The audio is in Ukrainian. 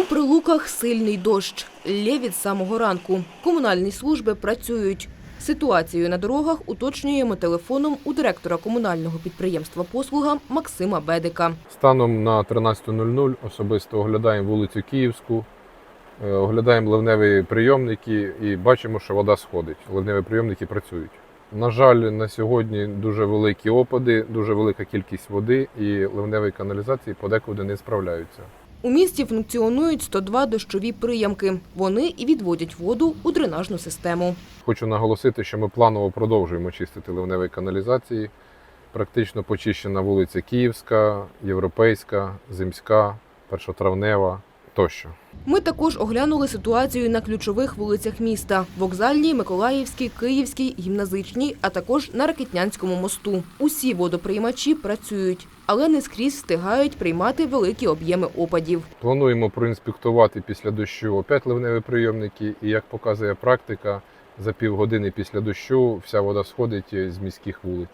У прилуках сильний дощ. Лє від самого ранку. Комунальні служби працюють. Ситуацію на дорогах уточнюємо телефоном у директора комунального підприємства «Послуга» Максима Бедика. Станом на 13.00 особисто оглядаємо вулицю Київську, е, оглядаємо ливневі прийомники і бачимо, що вода сходить. Ливневі прийомники працюють. На жаль, на сьогодні дуже великі опади, дуже велика кількість води і ливневі каналізації подекуди не справляються. У місті функціонують 102 дощові приямки. Вони і відводять воду у дренажну систему. Хочу наголосити, що ми планово продовжуємо чистити ливневі каналізації. Практично почищена вулиця Київська, Європейська, Земська, Першотравнева тощо. Ми також оглянули ситуацію на ключових вулицях міста – Вокзальній, Миколаївській, Київській, Гімназичній, а також на Ракитнянському мосту. Усі водоприймачі працюють, але не скрізь встигають приймати великі об'єми опадів. Плануємо проінспектувати після дощу опять ливневі прийомники, і як показує практика, за півгодини після дощу вся вода сходить з міських вулиць.